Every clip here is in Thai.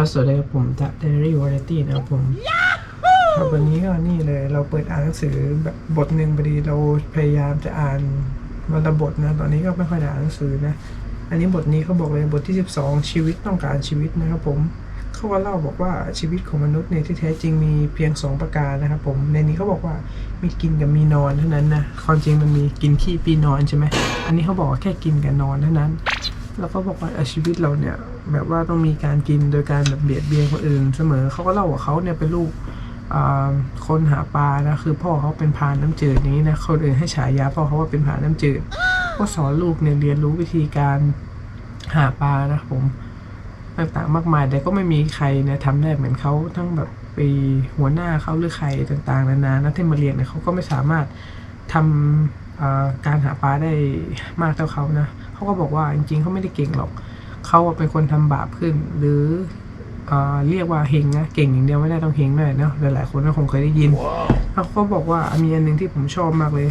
ครับสวัสดีครับผมจาก Diary Variety นะครับผมครับวันนี้ก็นี่เลย เราเปิดอ่านหนังสือแบบบทหนึ่งพอดีเราพยายามจะอ่านวันละบทนะ ตอนนี้ก็ไม่ค่อยได้อ่านหนังสือนะ อันนี้บทนี้เขาบอกเลยบทที่ 12 ชีวิตต้องการชีวิตนะครับผมเขาก็เล่าบอกว่าชีวิตของมนุษย์เนี่ยที่แท้จริงมีเพียง 2 ประการนะครับผมในนี้เขาบอกว่ามีกินกับมีนอนเท่านั้นนะความจริงมันมีกินขี้ปีนอนใช่ไหมอันนี้เขาบอกว่าแค่กินกับนอนเท่านั้น แล้วก็บอกว่าชีวิตเราเนี่ย แบบว่าต้องมีการกินโดยการแบบเบียดเบียนคนอื่นเสมอเขาก็เล่าว่าเขาเนี่ยเป็นลูกคนหาปลานะคือพ่อเขาเป็นพานน้ำจืดอย่างนี้นะคนอื่นให้ฉายาพ่อเขาว่าเป็นพานน้ำจืดก็สอนลูกเนี่ยเรียนรู้วิธีการหาปลานะผมต่างๆ มากมาย แต่ก็ไม่มีใครเนี่ยทำได้เหมือนเขาทั้งแบบไปหัวหน้าเขาหรือใครต่างๆ นานานะที่มาเรียนเนี่ยเขาก็ไม่สามารถทำเอ่อ การหาปลาได้มากเท่าเขานะเขาก็บอกว่าจริงๆเขาไม่ได้เก่งหรอกเขาอะเป็นคนทำบาปขึ้น หรือเอ่อเรียกว่าเฮงนะเก่งอย่างเดียวไม่ได้ต้องเฮงด้วยเนาะหลายๆคนก็คงเคยได้ยินแล้วเขาบอกว่ามีอันหนึ่งที่ผมชอบมากเลย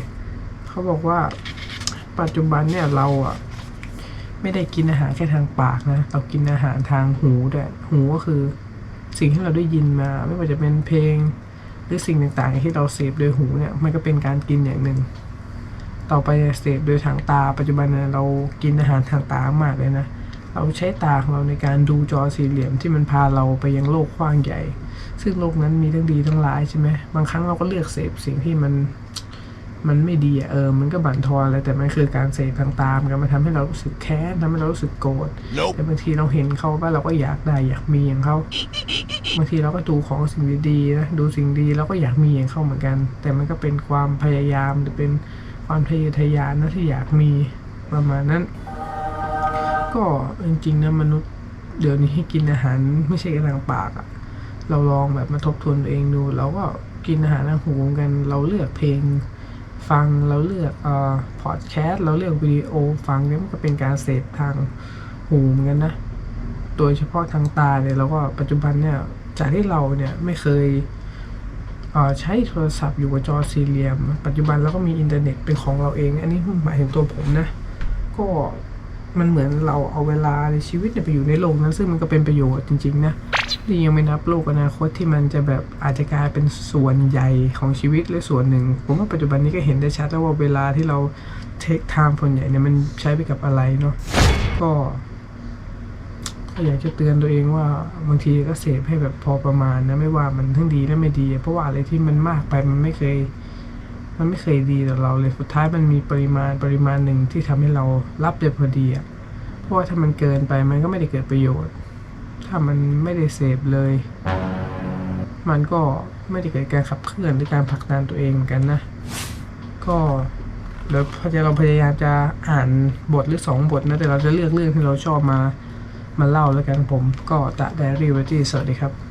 เขาบอกว่าปัจจุบันเนี่ยเราอะไม่ได้กินอาหารแค่ทางปากนะเรากินอาหารทางหูด้วยหูก็คือสิ่งที่เราได้ยินมา ไม่ว่าจะเป็นเพลง หรือสิ่งต่างๆ ที่เราเสพโดยหูเนี่ยมันก็เป็นการกินอย่างหนึ่ง ต่อไปเนี่ยเสพโดยทางตาปัจจุบันเนี่ยเรากินอาหารทางตามากเลยนะ เราใช้ตาของเราในการดูจอสี่เหลี่ยมที่มันพาเราไปยังโลกกว้างใหญ่ ซึ่งโลกนั้นมีทั้งดีทั้งร้ายใช่ไหมบางครั้งเราก็เลือกเสพสิ่งที่มันมันไม่ดีอะเออ มันก็บั่นทอนอะไรแต่มันคือการเสพทางตามกันมันทำให้เรารู้สึกแค้นทำให้เรารู้สึกโกรธแต่บางทีเราเห็นเขาว่าเราก็อยากได้อยากมีอย่างเขาบางทีเราก็ดูของสิ่งดีๆนะดูสิ่งดีเราก็อยากมีอย่างเขาเหมือนกัน แต่มันก็เป็นความพยายามหรือเป็น ความทะเยอทะยานนะที่อยากมีประมาณนั้น ก็จริงๆนะมนุษย์เดี๋ยวนี้กินอาหารไม่ใช่แค่ทางปากอะเราลองแบบมาทบทวนตัวเองดูเราก็กินอาหารทางหูกันเราเลือกเพลงฟังเราเลือกเอ่อพอดแคสต์เราเลือกวิดีโอฟังเนี่ยมันก็เป็นการเสพทางหูเหมือนกันนะ โดยเฉพาะทางตาเนี่ยเราก็ปัจจุบันเนี่ยจากที่เราเนี่ยไม่เคย ใช้โทรศัพท์อยู่กับจอสี่เหลี่ยม ปัจจุบันเราก็มีอินเทอร์เน็ตเป็นของเราเอง อันนี้หมายถึงตัวผมนะ ก็มันเหมือนเราเอาเวลาในชีวิตไปอยู่ในโลกนั้นซึ่งมันก็เป็นประโยชน์จริง ๆ นะนี่ยังไม่นับโลกอนาคตที่มันจะแบบอาจจะกลายเป็นส่วนใหญ่ของชีวิตหรือส่วนหนึ่ง ผมว่าปัจจุบันนี้ก็เห็นได้ชัดแล้วว่าเวลาที่เราเทคไทม์ส่วนใหญ่เนี่ยมันใช้ไปกับอะไรเนาะก็ ก็อยากจะเตือนตัวเองว่าบางทีก็เสพให้แบบพอประมาณนะไม่ว่ามันทั้งดีและไม่ดี เพราะว่าอะไรที่มันมากไปมันไม่เคย มันไม่เคยดีต่อเราเลยสุดท้ายมันมีปริมาณปริมาณหนึ่งที่ทำให้เรารับได้พอดีอะเพราะว่าถ้ามันเกินไปมันก็ไม่ได้เกิดประโยชน์ ถ้ามันไม่ได้เสพเลย มันก็ไม่ได้เกิดการขับเคลื่อนหรือการผลักดันตัวเองเหมือนกันนะ ก็เดี๋ยวพอจะเราพยายามจะอ่านบทหรือสองบทนะแต่เราจะเลือกเรื่องที่เราชอบมา มาเล่าแล้วกันผมก็ตะไดอารี่ไว้ที่สวัสดีครับ